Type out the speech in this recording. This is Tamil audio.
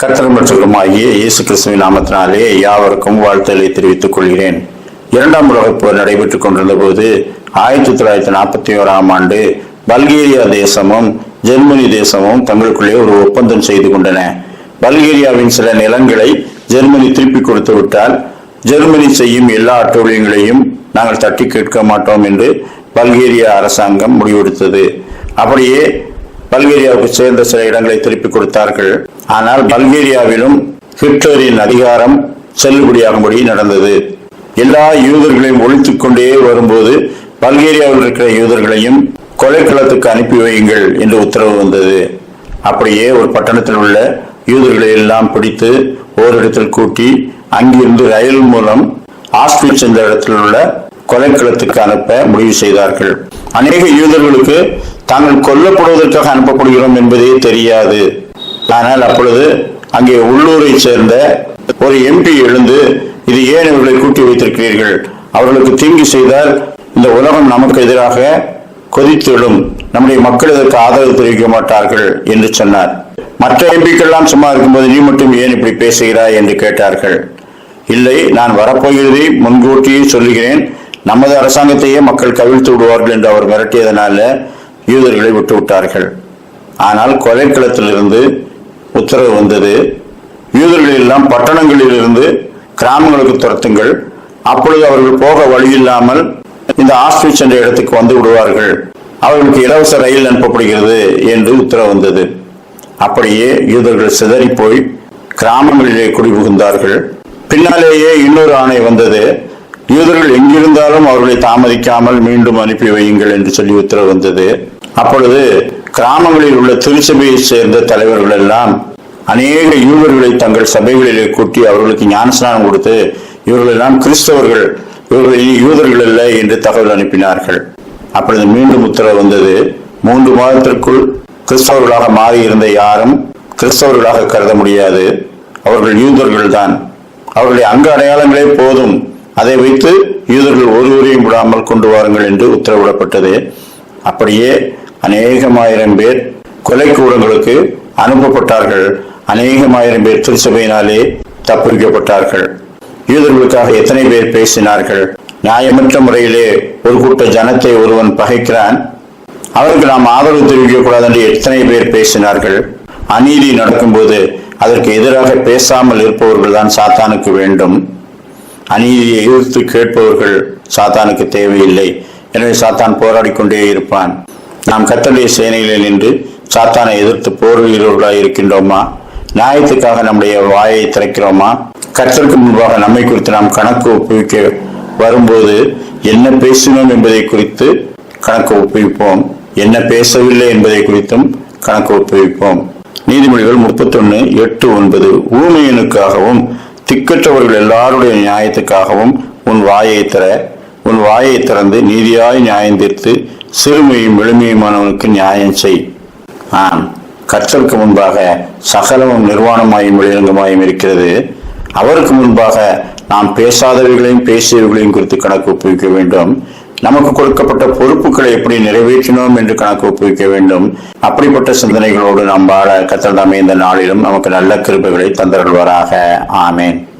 கர்த்தர் இயேசு கிறிஸ்துவின் நாமத்தினாலே யாவருக்கும் வாழ்த்துக்களை தெரிவித்துக் கொள்கிறேன். இரண்டாம் உலகப் போர் நடைபெற்றுக் கொண்டிருந்த போது ஆயிரத்தி தொள்ளாயிரத்தி நாற்பத்தி ஓராம் ஆண்டு பல்கேரியா தேசமும் ஜெர்மனி தேசமும் தங்களுக்குள்ளே ஒரு ஒப்பந்தம் செய்து கொண்டன. பல்கேரியாவின் சில நிலங்களை ஜெர்மனி திருப்பிக் கொடுத்து விட்டால் ஜெர்மனி செய்யும் எல்லா அட்டூழியங்களையும் நாங்கள் தட்டி கேட்க மாட்டோம் என்று பல்கேரியா அரசாங்கம் முடிவெடுத்தது. அப்படியே பல்கேரியாவுக்கு சேர்ந்த சில இடங்களை திருப்பிக் கொடுத்தார்கள். ஆனால் பல்கேரியாவிலும் ஹிட்லரின் அதிகாரம் செல்லுபடியாகும்படி நடந்தது. எல்லா யூதர்களையும் ஒழித்துக் கொண்டே வரும்போது பல்கேரியாவில் இருக்கிற யூதர்களையும் கொலைக்களத்துக்கு அனுப்பி வையுங்கள் என்று உத்தரவு வந்தது. அப்படியே ஒரு பட்டணத்தில் உள்ள யூதர்களை எல்லாம் பிடித்து ஓரிடத்தில் கூட்டி அங்கிருந்து ரயில் மூலம் ஆஸ்ட்ரிச் என்ற இடத்தில் உள்ள கொலைக்களத்துக்கு அனுப்ப முடிவு செய்தார்கள். அநேக யூதர்களுக்கு தாங்கள் கொல்லப்படுவதற்காக அனுப்பப்படுகிறோம் என்பதே தெரியாது. ஆனால் அப்பொழுது அங்கே உள்ளூரை சேர்ந்த ஒரு எம்பி எழுந்து இது ஏன் இவர்களை கூட்டி வைத்திருக்கிறீர்கள்? அவர்களுக்கு தீங்கு செய்தால் இந்த உலகம் நமக்கு எதிராக கொதித்தெழும். நம்முடைய மக்கள் இதற்கு ஆதரவு தெரிவிக்க மாட்டார்கள் என்று சொன்னார். மற்ற எம்பிக்கெல்லாம் சும்மா இருக்கும்போது நீ மட்டும் ஏன் இப்படி பேசுகிறாய்? என்று கேட்டார்கள். இல்லை நான் வரப்போகிறதை முன்கூட்டியே சொல்லுகிறேன். நமது அரசாங்கத்தையே மக்கள் கவிழ்த்து விடுவார்கள் என்று அவர் மிரட்டியதனால யூதர்களை விட்டு விட்டார்கள். ஆனால் கொலைக்களத்திலிருந்து உத்தரவு வந்தது யூதர்கள் எல்லாம் பட்டணங்களிலிருந்து கிராமங்களுக்கு துரத்துங்கள் அப்பொழுது அவர்கள் போக வழியில்லாமல் இந்த ஆஸ்ட்ரிச் என்ற இடத்துக்கு வந்து விடுவார்கள். அவர்களுக்கு இலவச ரயில் அனுப்பப்படுகிறது என்று உத்தரவு வந்தது. அப்படியே யூதர்கள் சிதறி போய் கிராமங்களிலே குடிபுகுந்தார்கள். பின்னாலேயே இன்னொரு ஆணை வந்தது. யூதர்கள் எங்கிருந்தாலும் அவர்களை தாமதிக்காமல் மீண்டும் அனுப்பி வையுங்கள் என்று சொல்லி உத்தரவு வந்தது. அப்பொழுது கிராமங்களில் உள்ள திருச்சபையை சேர்ந்த தலைவர்கள் எல்லாம் அநேக யூதர்களை தங்கள் சபைகளிலே கூட்டி அவர்களுக்கு ஞானஸ்நானம் கொடுத்து இவர்கள் எல்லாம் கிறிஸ்தவர்கள் இவர்கள் யூதர்கள் அல்ல என்று தகவல் அனுப்பினார்கள். அப்பொழுது மீண்டும் உத்தரவு வந்தது மூன்று மாதத்திற்குள் கிறிஸ்தவர்களாக மாறியிருந்த யாரும் கிறிஸ்தவர்களாக கருத முடியாது. அவர்கள் யூதர்கள் தான் அவர்களுடைய அங்க அடையாளங்களே போதும். அதை வைத்து யூதர்கள் ஒருவரையும் விடாமல் கொண்டு வாருங்கள் என்று உத்தரவிடப்பட்டது. அப்படியே அநேகமாயிரம் பேர் கொலை கூடங்களுக்கு அனுப்பப்பட்டார்கள். அநேகமாயிரம் பேர் திருச்சபையினாலே தப்பிக்கப்பட்டார்கள் யூதர்களுக்காக எத்தனை பேர் பேசினார்கள்? நியாயமற்ற முறையிலே ஒரு கூட்ட ஜனத்தை ஒருவன் பகைக்கிறான். அவருக்கு நாம் ஆதரவு தெரிவிக்கக்கூடாது என்று எத்தனை பேர் பேசினார்கள்? அநீதி நடக்கும்போது அதற்கு எதிராக பேசாமல் இருப்பவர்கள் தான் சாத்தானுக்கு வேண்டும். அநீதியை எதிர்த்து கேட்பவர்கள் சாத்தானுக்கு தேவையில்லை. எனவே சாத்தான் போராடி கொண்டே இருப்பான். நாம் கத்தடைய சேனைகளில் நின்று சாத்தானை எதிர்த்து போர்வீரர்களாக இருக்கின்றோமா? நியாயத்துக்காக நம்முடைய வாயை திறக்கிறோமா? கற்றலுக்கு முன்பாக நம்மை குறித்து நாம் கணக்கு ஒப்புவிக்க வரும்போது என்ன பேசினோம் என்பதை குறித்து கணக்கு ஒப்புவிப்போம். என்ன பேசவில்லை என்பதை குறித்தும் கணக்கு ஒப்புவிப்போம். நீதிமொழிகள் முப்பத்தொன்னு எட்டு ஒன்பது ஊமையனுக்காகவும் திக்கற்றவர்கள் எல்லாருடைய நியாயத்துக்காகவும் உன் வாயை திற. உன் வாயை திறந்து நீதியாய் நியாயம் தீர்த்து சிறுமையும் எளிமையுமானவனுக்கு நியாயம் செய். ஆம் கற்றலுக்கு முன்பாக சகலமும் நிர்வாணமாயும் வெளியங்கமாயும் இருக்கிறது. அவருக்கு முன்பாக நாம் பேசாதவைகளையும் பேசியவர்களையும் குறித்து கணக்கு ஒப்புவிக்க வேண்டும். நமக்கு கொடுக்கப்பட்ட பொறுப்புகளை எப்படி நிறைவேற்றினோம் என்று கணக்கு ஒப்புவிக்க வேண்டும். அப்படிப்பட்ட சிந்தனைகளோடு நாம் வாழ கத்தல் இந்த நாளிலும் நமக்கு நல்ல கிருபைகளை தந்தருள்வராக. ஆமேன்.